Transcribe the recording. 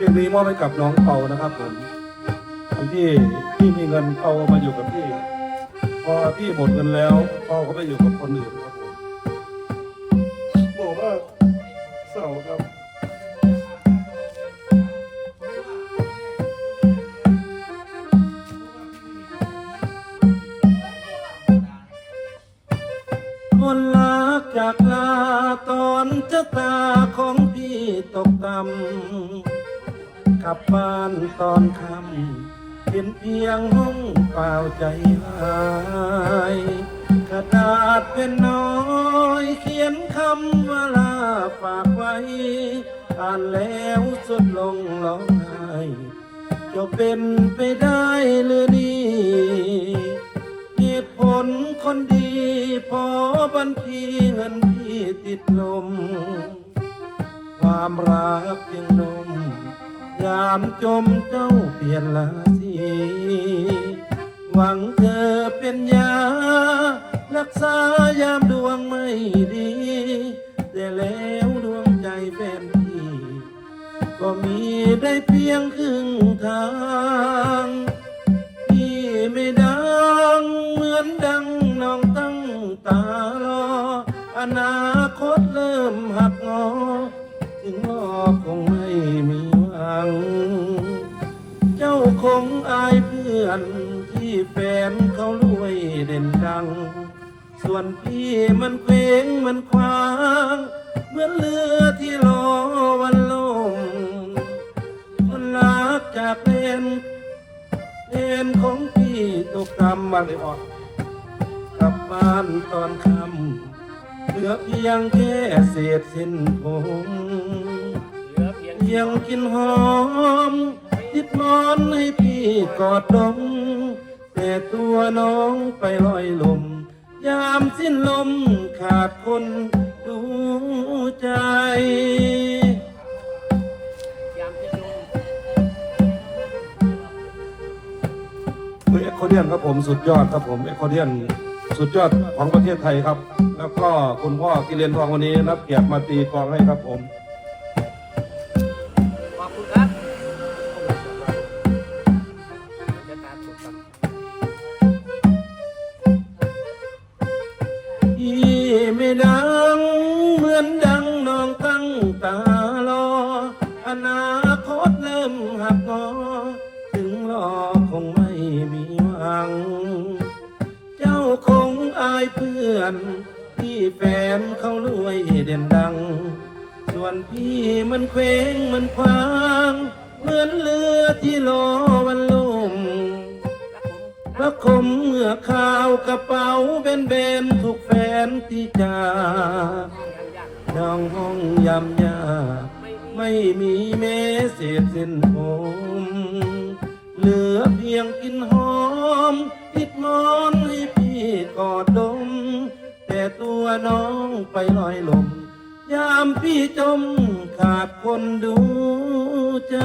เพลงนี้มอบให้กับน้องเปานะครับผมที่ที่มีเงินเปามาอยู่กับพี่ พอพี่หมดเงินแล้วเปาก็ไปอยู่กับคนอื่นครับผมบอกว่าเศร้าครับคนรักจากลาตอนชะตาของพี่ตกต่ำ กลับบ้านตอนค่ำเห็นเพียงห้องเปล่าใจหายกระดาษเป็นน้อยเขียนคำว่าลาฝากไว้อ่านแล้วสุดลงร้องไห้จะเป็นไปได้หรือนี่เหตุผลคนดีพอบัญชีเงินพี่ติดลม ความรักเพียงนม ยามจมเจ้าเปลี่ยนราศีหวังเธอเป็นยา รักษายามดวงไม่ดี แต่แล้วดวงใจแฟนพี่ ก็มีได้เพียงครึ่งทาง พี่ไม่ดัง เหมือนดังน้องตั้งตารอ อนาคตเริ่มหักงอ ถึงรอคงไม่ จ้าคงอายเพื่อนที่แฟนเขารวยเด่นดัง ส่วนพี่มันเคว้งมันควางเหมือนเรือที่รอวันล่มคนรักจากเพนเพนของพี่ตกต่ำมาเลยออกกลับบ้านตอนค่ำเหลือเพียงแค่เศษเส้นผมเหลือเพียงเพียงกินหอม ติดนอนให้พี่กอดดม แต่ตัวน้องไปลอยลม ยามสิ้นลมขาดคนดูใจเอ็กโคเดียนครับผมสุดยอดครับผมเอ็กโคเดียนสุดยอดของประเทศไทยครับ แล้วก็คุณพ่อกิเลนทองวันนี้รับเกียรติมาตีกลองให้ครับผมายเพื่อนที่แฟนเขารวยเด่นดัง ส่วนพี่มันเคว้งมันคว้าง เหมือนเรือที่รอวันล่มรักผมพระคมเมื่อข่าวกระเป๋าเบนเบนๆถูกแฟนที่จากยาน้องห้องยำยาไม่มีไม่มีแม้เศษเส้นผมเหลือเพียงกินหอมติดนอนให้ กอดดม แต่ตัวน้องไปลอยลม ยามพี่จมขาดคนดูใจ